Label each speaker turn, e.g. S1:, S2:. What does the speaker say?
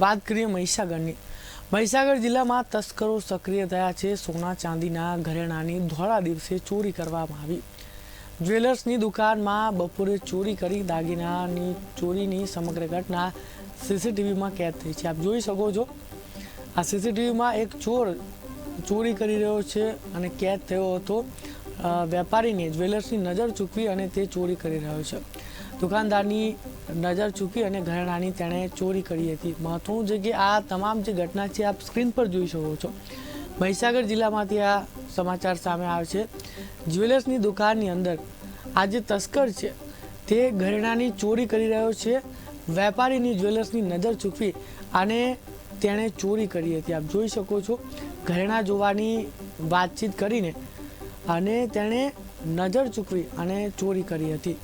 S1: વાત કરીએ મહીસાગરની. મહીસાગર જિલ્લામાં તસ્કરો સક્રિય થયા છે. સોના ચાંદીના ઘરેણાની ધોળા દિવસે ચોરી કરવામાં આવી. જ્વેલર્સની દુકાનમાં બપોરે ચોરી કરી દાગીનાની ચોરીની સમગ્ર ઘટના સીસીટીવીમાં કેદ થઈ છે. આપ જોઈ શકો છો. આ સીસીટીવીમાં એક ચોર ચોરી કરી રહ્યો છે અને કેદ થયો હતો. વેપારીને જ્વેલર્સની નજર ચૂકવી અને તે ચોરી કરી રહ્યો છે. દુકાનદારની નજર ચૂકી અને ઘરેણાની તેણે ચોરી કરી હતી. મહત્વનું છે કે આ તમામ જે ઘટના છે, આપ સ્ક્રીન પર જોઈ શકો છો. મહીસાગર જિલ્લામાંથી આ સમાચાર સામે આવે છે. જ્વેલર્સની દુકાનની અંદર આ જે તસ્કર છે, તે ઘરેણાની ચોરી કરી રહ્યો છે. વેપારીની જ્વેલર્સની નજર ચૂકવી અને તેણે ચોરી કરી હતી. આપ જોઈ શકો છો. ઘરેણા જોવાની વાતચીત કરીને અને તેણે નજર ચૂકવી અને ચોરી કરી હતી.